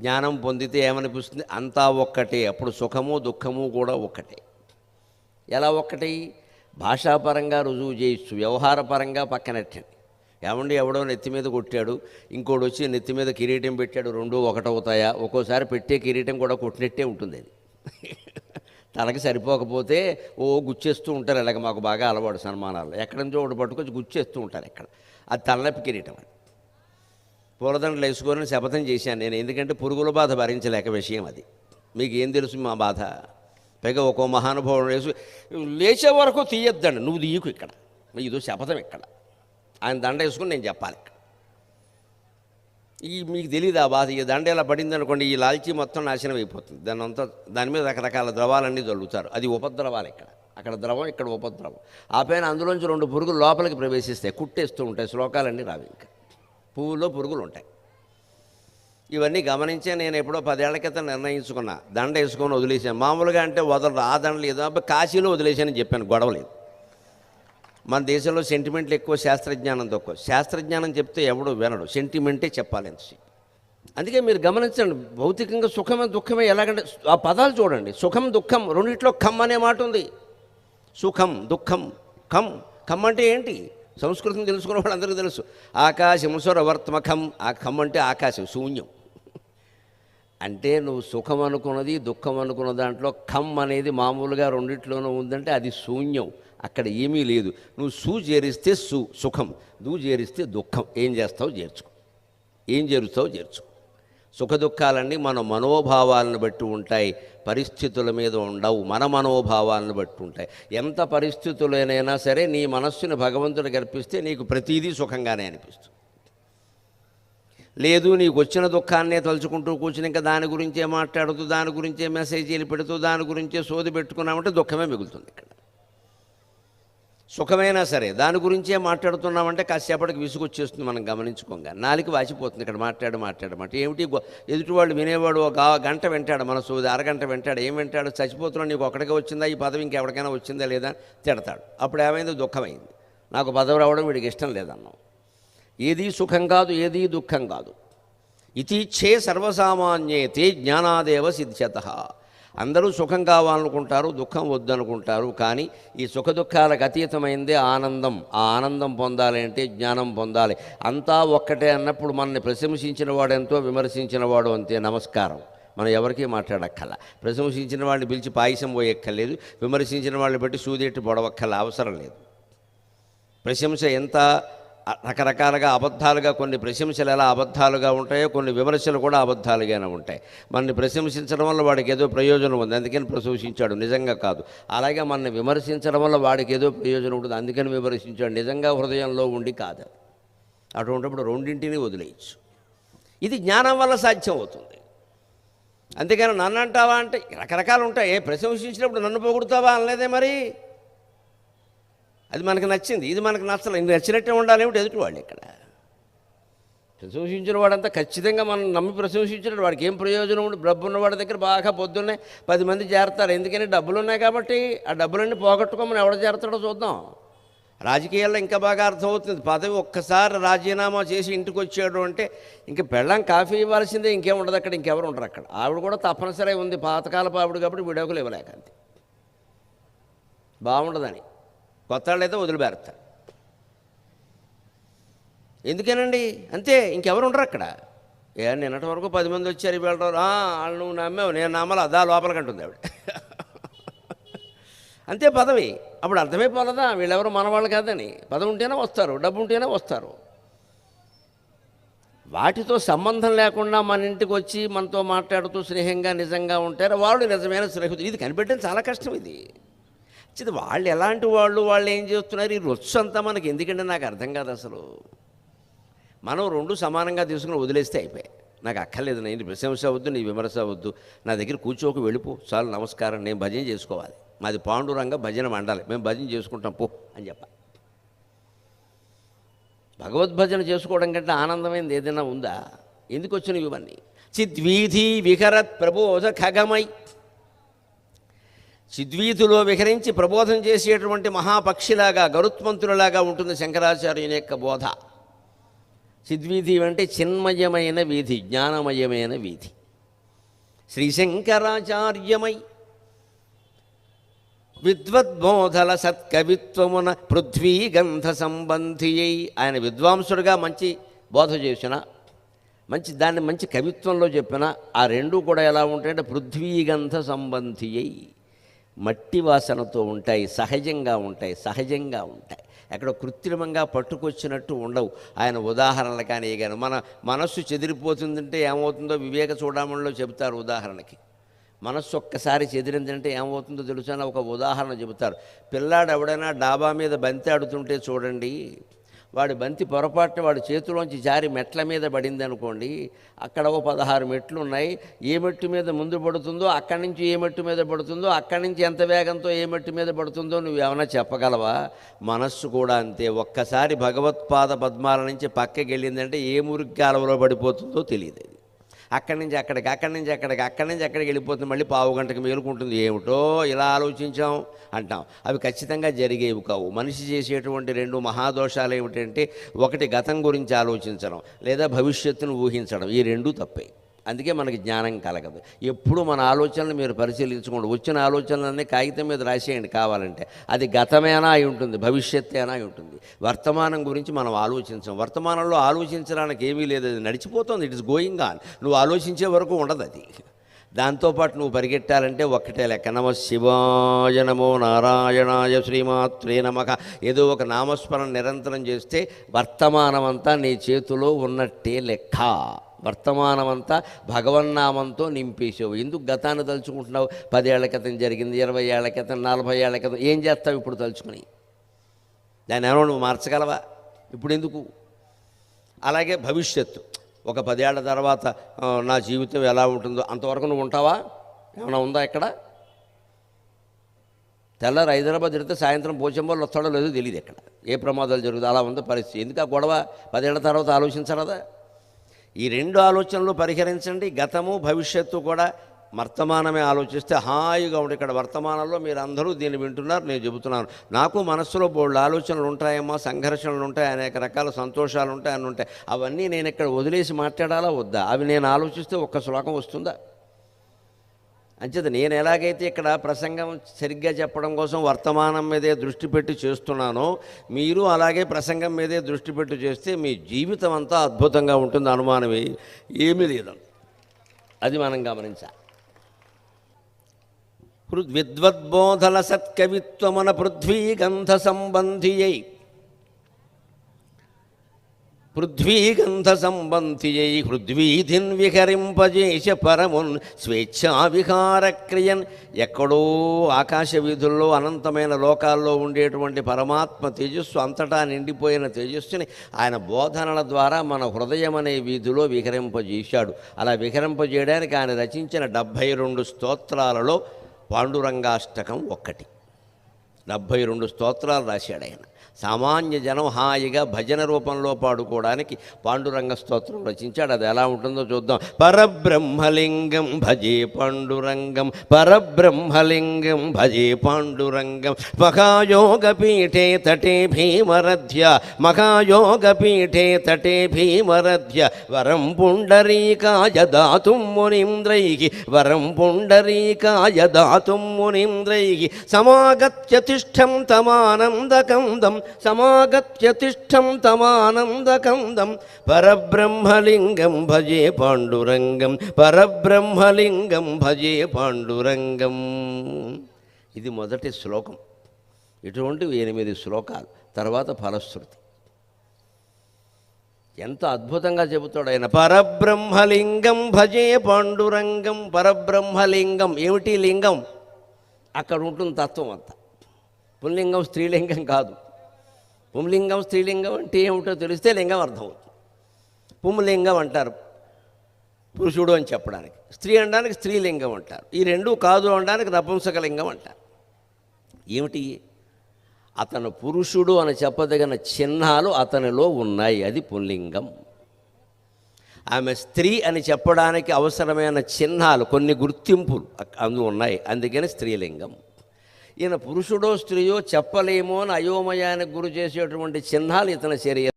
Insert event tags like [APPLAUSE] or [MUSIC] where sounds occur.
జ్ఞానం పొందితే ఏమనిపిస్తుంది? అంతా ఒక్కటే. అప్పుడు సుఖము దుఃఖము కూడా ఒక్కటే. ఎలా ఒక్కటి? భాషాపరంగా రుజువు చేయొచ్చు. వ్యవహారపరంగా పక్కనెట్టండి. ఏమండి? ఎవడో నెత్తి మీద కొట్టాడు. ఇంకోటి వచ్చి నెత్తి మీద కిరీటం పెట్టాడు. రెండు ఒకటవుతాయా? ఒక్కోసారి పెట్టే కిరీటం కూడా కొట్టినట్టే ఉంటుంది అది. [LAUGHS] తనకి సరిపోకపోతే ఓ గుచ్చేస్తూ ఉంటారు. ఇలాగ మాకు బాగా అలవాటు సన్మానాలు ఎక్కడి నుంచో ఒకటి పట్టుకొచ్చి గుచ్చేస్తూ ఉంటారు ఎక్కడ. అది తలనొప్పి కిరీటం అని పూలదండలు వేసుకొని శపథం చేశాను నేను. ఎందుకంటే పురుగుల బాధ భరించలేక విషయం అది. మీకు ఏం తెలుసు మా బాధ? పైగా ఒక్కో మహానుభావుడు వేసు లేచే వరకు తీయొద్దండి. నువ్వు తీయకు ఇక్కడ. ఇదో శపథం ఇక్కడ. ఆయన దండ వేసుకుని నేను చెప్పాలి ఇక్కడ. ఈ మీకు తెలియదు ఆ బాధ. ఈ దండ ఇలా పడింది అనుకోండి ఈ లాల్చీ మొత్తం నాశనం అయిపోతుంది. దాని అంతా దాని మీద రకరకాల ద్రవాలన్నీ చల్లుతారు అది ఉపద్రవాలు ఇక్కడ. అక్కడ ద్రవం ఇక్కడ ఉపద్రవం. ఆ పైన అందులోంచి రెండు పురుగులు లోపలికి ప్రవేశిస్తాయి. కుట్టేస్తూ ఉంటాయి. శ్లోకాలన్నీ రావు ఇంకా. పువ్వుల్లో పురుగులు ఉంటాయి ఇవన్నీ గమనించే నేను ఎప్పుడో పదేళ్ళ క్రితం నిర్ణయించుకున్నా దండ వేసుకొని వదిలేసాను మామూలుగా అంటే వదలరు ఆ దండలు ఏదో అబ్బా కాశీలో వదిలేసానని చెప్పాను గొడవలేదు. మన దేశంలో సెంటిమెంట్లు ఎక్కువ శాస్త్రజ్ఞానం తక్కువ. శాస్త్రజ్ఞానం చెప్తే ఎవడు వినడు సెంటిమెంటే చెప్పాలి ఎంతసేపు అందుకే మీరు గమనించండి భౌతికంగా సుఖమే దుఃఖమే ఎలాగంటే ఆ పదాలు చూడండి సుఖం దుఃఖం రెండిట్లో కమ్ అనే మాట ఉంది. సుఖం దుఃఖం కమ్ కమ్ అంటే ఏంటి? సంస్కృతం తెలుసుకున్న వాళ్ళందరికీ తెలుసు. ఆకాశం స్వరవర్తమఖం ఆ ఖమ్ అంటే ఆకాశం శూన్యం. అంటే నువ్వు సుఖం అనుకున్నది దుఃఖం అనుకున్న దాంట్లో ఖమ్ అనేది మామూలుగా రెండిట్లోనూ ఉందంటే అది శూన్యం. అక్కడ ఏమీ లేదు. నువ్వు సు చేరిస్తే సు సుఖం. నువ్వు చేరిస్తే దుఃఖం. ఏం చేస్తావు చేర్చుకో. ఏం చేరుస్తావు చేర్చుకో. సుఖ దుఃఖాలన్నీ మన మనోభావాలను బట్టి ఉంటాయి పరిస్థితుల మీద ఉండవు మన మనోభావాలను బట్టి ఉంటాయి. ఎంత పరిస్థితులైనా సరే నీ మనస్సుని భగవంతుడు కల్పిస్తే నీకు ప్రతీదీ సుఖంగానే అనిపిస్తుంది. లేదు నీకు వచ్చిన దుఃఖాన్నే తలుచుకుంటూ కూర్చుని ఇంకా దాని గురించే మాట్లాడుతూ దాని గురించే మెసేజీలు పెడుతూ దాని గురించే సోది పెట్టుకున్నామంటే దుఃఖమే మిగులుతుంది ఇక్కడ. సుఖమైనా సరే దాని గురించే మాట్లాడుతున్నామంటే కాసేపటికి విసుగొచ్చేస్తుంది మనం గమనించుకోగా. నాలికి వాచిపోతుంది ఇక్కడ మాట్లాడు మాట్లాడమాట ఏమిటి ఎదుటివాళ్ళు ఎదుటివాడు వినేవాడు ఒక గంట వింటాడు మన సోది అరగంట వింటాడు ఏం వింటాడు? చచ్చిపోతున్నాడు నీకు ఒక్కడికే వచ్చిందా? ఈ పదవి ఇంకెవరికైనా వచ్చిందా లేదా? తిడతాడు. అప్పుడు ఏమైంది? దుఃఖమైంది. నాకు పదవి రావడం వీడికి ఇష్టం లేదన్నాం. ఏది సుఖం కాదు ఏది దుఃఖం కాదు. ఇతీచ్ఛే సర్వసామాన్యేతే జ్ఞానాదేవ సిద్ధ్యత. అందరూ సుఖం కావాలనుకుంటారు దుఃఖం వద్దనుకుంటారు కానీ ఈ సుఖ దుఃఖాలకు అతీతమైందే ఆనందం. ఆ ఆనందం పొందాలి అంటే జ్ఞానం పొందాలి. అంతా ఒక్కటే అన్నప్పుడు మనల్ని ప్రశంసించిన వాడెంతో విమర్శించిన వాడు అంతే. నమస్కారం. మనం ఎవరికీ మాట్లాడక్కల ప్రశంసించిన వాడిని పిలిచి పాయసం పోయక్కర్లేదు. విమర్శించిన వాళ్ళని బట్టి సూదేటి పొడవక్కల అవసరం లేదు. ప్రశంస ఎంత రకరకాలుగా అబద్ధాలుగా కొన్ని ప్రశంసలు ఎలా అబద్ధాలుగా ఉంటాయో కొన్ని విమర్శలు కూడా అబద్ధాలుగానే ఉంటాయి. మనని ప్రశంసించడం వల్ల వాడికి ఏదో ప్రయోజనం ఉంది. అందుకని ప్రశంసించాడు. నిజంగా కాదు. అలాగే మనని విమర్శించడం వల్ల వాడికి ఏదో ప్రయోజనం ఉంటుంది. అందుకని విమర్శించాడు. నిజంగా హృదయంలో ఉండి కాదు. అటువంటిప్పుడు రెండింటిని వదిలేయచ్చు. ఇది జ్ఞానం వల్ల సాధ్యం అవుతుంది. అందుకని నన్ను అంటావా అంటే రకరకాలు ఉంటాయి. ఏ ప్రశంసించినప్పుడు నన్ను పొగుడుతావా అనలేదే మరి? అది మనకు నచ్చింది. ఇది మనకు నచ్చలేదు ఇంక నచ్చినట్టే ఉండాలి ఏమిటి ఎదుటి వాళ్ళు ఇక్కడ? ప్రశంసించిన వాడంతా ఖచ్చితంగా మనం నమ్మి ప్రశంసించినట్టు వాడికి ఏం ప్రయోజనం ఉండి? డబ్బు ఉన్నవాడి దగ్గర బాగా పొద్దున్నే పది మంది చేరతారు. ఎందుకని? డబ్బులు ఉన్నాయి కాబట్టి ఆ డబ్బులన్నీ పోగొట్టుకోమని ఎవడ చేరతాడో చూద్దాం. రాజకీయాల్లో ఇంకా బాగా అర్థమవుతుంది. పదవి ఒక్కసారి రాజీనామా చేసి ఇంటికి వచ్చాడు అంటే ఇంక పెళ్ళం కాఫీ ఇవ్వాల్సిందే. ఇంకేం ఉండదు అక్కడ ఇంకెవరు ఉండరు అక్కడ. ఆవిడ కూడా తప్పనిసరి ఉంది. పాతకాలపు ఆవిడ కాబట్టి విడాకులు ఇవ్వలేక అంతే. బాగుండదని. కొత్త వాళ్ళు అయితే వదిలిపెడతారు ఎందుకేనండి? అంతే ఇంకెవరు ఉండరు అక్కడ. ఏ నిన్నటి వరకు పది మంది వచ్చారు వెళ్ళడం వాళ్ళు నువ్వు నమ్మావు. నేను నమ్మలా అదా లోపలికంటుంది ఆవిడ. అంతే పదవి. అప్పుడు అర్థమైపోలేదా? వీళ్ళెవరు మనవాళ్ళు కాదని. పదవి ఉంటేనే వస్తారు డబ్బు ఉంటేనే వస్తారు. వాటితో సంబంధం లేకుండా మన ఇంటికి వచ్చి మనతో మాట్లాడుతూ స్నేహంగా నిజంగా ఉంటారు వాళ్ళు నిజమైన స్నేహితులు. ఇది కనిపెట్టడం చాలా కష్టం ఇది. ఇది వాళ్ళు ఎలాంటి వాళ్ళు వాళ్ళు ఏం చేస్తున్నారు? ఈ రొచ్చు అంతా మనకి ఎందుకంటే నాకు అర్థం కాదు అసలు. మనం రెండు సమానంగా తీసుకుని వదిలేస్తే అయిపోయాయి. నాకు అక్కర్లేదు నేను ప్రశంస అవద్దు నీ విమర్శ అవద్దు నా దగ్గర కూర్చోక వెళ్ళిపో. చాలు నమస్కారం నేను భజన చేసుకోవాలి. మాది పాండురంగ భజన మండాలి. మేము భజన చేసుకుంటాం పో అని చెప్పాలి భగవద్భజన చేసుకోవడం కంటే ఆనందమైనది ఏదైనా ఉందా? ఎందుకు వచ్చినవి ఇవన్నీ? చిద్వీధి విహరత్ ప్రబోధ ఖగమై. చిద్వీధిలో విహరించి ప్రబోధం చేసేటువంటి మహాపక్షిలాగా గరుత్మంతులలాగా ఉంటుంది శంకరాచార్యుని యొక్క బోధ. చిద్వీధి అంటే చిన్మయమైన వీధి జ్ఞానమయమైన వీధి. శ్రీశంకరాచార్యమై విద్వద్బోధల సత్కవిత్వమున పృథ్వీగంధ సంబంధియై ఆయన విద్వాంసుడిగా మంచి బోధ చేసిన మంచి దాన్ని మంచి కవిత్వంలో చెప్పిన ఆ రెండు కూడా ఎలా ఉంటాయంటే పృథ్వీగంధ సంబంధియై మట్టి వాసనతో ఉంటాయి సహజంగా ఉంటాయి సహజంగా ఉంటాయి. ఎక్కడ కృత్రిమంగా పట్టుకొచ్చినట్టు ఉండవు. ఆయన ఉదాహరణలు కానీ కానీ మన మనస్సు చెదిరిపోతుందంటే ఏమవుతుందో వివేక చూడమణిలో చెబుతారు ఉదాహరణకి. మనస్సు ఒక్కసారి చెదిరిందంటే ఏమవుతుందో తెలుసా? అని ఒక ఉదాహరణ చెబుతారు. పిల్లాడు ఎవడైనా డాబా మీద బంతి ఆడుతుంటే చూడండి వాడి బంతి పొరపాటున వాడి చేతిలోంచి జారి మెట్ల మీద పడింది అనుకోండి అక్కడ ఒక పదహారు మెట్లు ఉన్నాయి. ఏ మెట్టు మీద ముందు పడుతుందో అక్కడి నుంచి ఏ మెట్టు మీద పడుతుందో అక్కడి నుంచి ఎంత వేగంతో ఏ మెట్టు మీద పడుతుందో నువ్వు ఏమైనా చెప్పగలవా? మనస్సు కూడా అంతే. ఒక్కసారి భగవత్పాద పద్మాల నుంచి పక్కకి వెళ్ళిందంటే ఏ మురికి కాలువలో పడిపోతుందో తెలియదు. అక్కడి నుంచి అక్కడికి అక్కడి నుంచి అక్కడికి అక్కడి నుంచి అక్కడికి వెళ్ళిపోతుంది మళ్ళీ పావు గంటకి మేలుకుంటుంది. ఏమిటో ఇలా ఆలోచించాం అంటాం. అవి ఖచ్చితంగా జరిగేవి కావు. మనిషి చేసేటువంటి రెండు మహాదోషాలు ఏమిటంటే ఒకటి గతం గురించి ఆలోచించడం లేదా భవిష్యత్తును ఊహించడం. ఈ రెండూ తప్పే. అందుకే మనకి జ్ఞానం కలగదు. ఎప్పుడు మన ఆలోచనలు మీరు పరిశీలించుకోండి. వచ్చిన ఆలోచనలన్నీ కాగితం మీద రాసేయండి కావాలంటే. అది గతమేనా అయి ఉంటుంది భవిష్యత్తేనా అయి ఉంటుంది. వర్తమానం గురించి మనం ఆలోచించం. వర్తమానంలో ఆలోచించడానికి ఏమీ లేదు. అది నడిచిపోతుంది. It is going on. నువ్వు ఆలోచించే వరకు ఉండదు అది. దాంతోపాటు నువ్వు పరిగెట్టాలంటే ఒక్కటే లెక్క. నమ శివాయ నమో నారాయణాయ శ్రీమాత్రే నమక ఏదో ఒక నామస్మరణ నిరంతరం చేస్తే వర్తమానమంతా నీ చేతిలో ఉన్నట్టే లెక్క. వర్తమానమంతా భగవన్నామంతో నింపేసావు. ఎందుకు గతాన్ని తలుచుకుంటున్నావు? పదేళ్ళ క్రితం జరిగింది ఇరవై ఏళ్ళ క్రితం నలభై ఏళ్ళ క్రితం ఏం చేస్తావు ఇప్పుడు తలుచుకుని? దాన్ని ఏమో నువ్వు మార్చగలవా? ఇప్పుడు ఎందుకు? అలాగే భవిష్యత్తు. ఒక పదేళ్ళ తర్వాత నా జీవితం ఎలా ఉంటుందో అంతవరకు నువ్వు ఉంటావా? ఏమైనా ఉందా ఇక్కడ? తెల్లారు హైదరాబాద్ జరిగితే సాయంత్రం పోచంబోలు వస్తాడో లేదో తెలియదు ఇక్కడ. ఏ ప్రమాదాలు జరుగుతుందో అలా ఉందో పరిస్థితి. ఎందుకు ఆ గొడవ? పదేళ్ళ తర్వాత ఆలోచించరాదా? ఈ రెండు ఆలోచనలు పరిహరించండి. గతము భవిష్యత్తు కూడా వర్తమానమే ఆలోచిస్తే హాయిగా ఉండి ఇక్కడ వర్తమానంలో మీరు అందరూ దీన్ని వింటున్నారు నేను చెబుతున్నాను. నాకు మనస్సులో బోళ్ళు ఆలోచనలు ఉంటాయమ్మా సంఘర్షణలు ఉంటాయి అనేక రకాల సంతోషాలు ఉంటాయి అని ఉంటాయి. అవన్నీ నేను ఇక్కడ వదిలేసి మాట్లాడాలా వద్దా? అవి నేను ఆలోచిస్తే ఒక్క శ్లోకం వస్తుందా? అంచేత నేను ఎలాగైతే ఇక్కడ ప్రసంగం సరిగ్గా చెప్పడం కోసం వర్తమానం మీదే దృష్టి పెట్టి చేస్తున్నానో మీరు అలాగే ప్రసంగం మీదే దృష్టి పెట్టి చేస్తే మీ జీవితం అంతా అద్భుతంగా ఉంటుంది. అనుమానమే ఏమీ లేదు. అది మనం గమనించాలి. పృ- విద్వద్బోధల సత్కవిత్వమన పృథ్వీగంధ సంబంధియై పృథ్వీగంధ సంబంధియై పృథ్వీధిన్ విహరింపజేష పరమున్ స్వేచ్ఛా విహారక్రియన్ ఎక్కడో ఆకాశ వీధుల్లో అనంతమైన లోకాల్లో ఉండేటువంటి పరమాత్మ తేజస్సు అంతటా నిండిపోయిన తేజస్సుని ఆయన బోధనల ద్వారా మన హృదయం అనే వీధిలో విహరింపజేశాడు. అలా విహరింపజేయడానికి ఆయన రచించిన డెబ్భై రెండు స్తోత్రాలలో పాండురంగాష్టకం ఒక్కటి. డెబ్భై రెండు స్తోత్రాలు రాశాడు ఆయన. సామాన్య జనం హాయిగా భజన రూపంలో పాడుకోవడానికి పాండురంగ స్తోత్రం రచించాడు. అది ఎలా ఉంటుందో చూద్దాం. పరబ్రహ్మలింగం భజే పాండురంగం పరబ్రహ్మలింగం భజే పాండురంగం మహాయోగపీఠే తటే భీమరథ్య మహాయోగపీఠే తటే భీమరధ్య వరం పుండరీకాయ దాతుం మునీంద్రై వరం పుండరీకాయ దాతుం మునీంద్రై సమాగత్యతి తిష్టం తమానందకందం సమాగత్య తిష్టం తమానందకందం. పరబ్రహ్మలింగం భజే పాండురంగం పరబ్రహ్మలింగం భజే పాండురంగం. ఇది మొదటి శ్లోకం. ఇటువంటి ఎనిమిది శ్లోకాలు తర్వాత ఫలశ్రుతి. ఎంత అద్భుతంగా చెబుతాడు ఆయన. పరబ్రహ్మలింగం భజే పాండురంగం పరబ్రహ్మలింగం. ఏమిటి లింగం? అక్కడ ఉంటుంది తత్వం అంతా. పుల్లింగం స్త్రీలింగం కాదు. పుంలింగం స్త్రీలింగం అంటే ఏమిటో తెలిస్తే లింగం అర్థమవుతుంది పుంలింగం అంటారు పురుషుడు అని చెప్పడానికి. స్త్రీ అనడానికి స్త్రీలింగం అంటారు. ఈ రెండు కాదు అనడానికి నపుంసకలింగం అంటారు. ఏమిటి? అతను పురుషుడు అని చెప్పదగిన చిహ్నాలు అతనిలో ఉన్నాయి. అది పుల్లింగం. ఆమె స్త్రీ అని చెప్పడానికి అవసరమైన చిహ్నాలు కొన్ని గుర్తింపులు అందు ఉన్నాయి. అందుకని స్త్రీలింగం. ఈయన పురుషుడో స్త్రీయో చెప్పలేమో అని అయోమయానికి గురి చేసేటువంటి చిహ్నాలు ఇతని శరీరం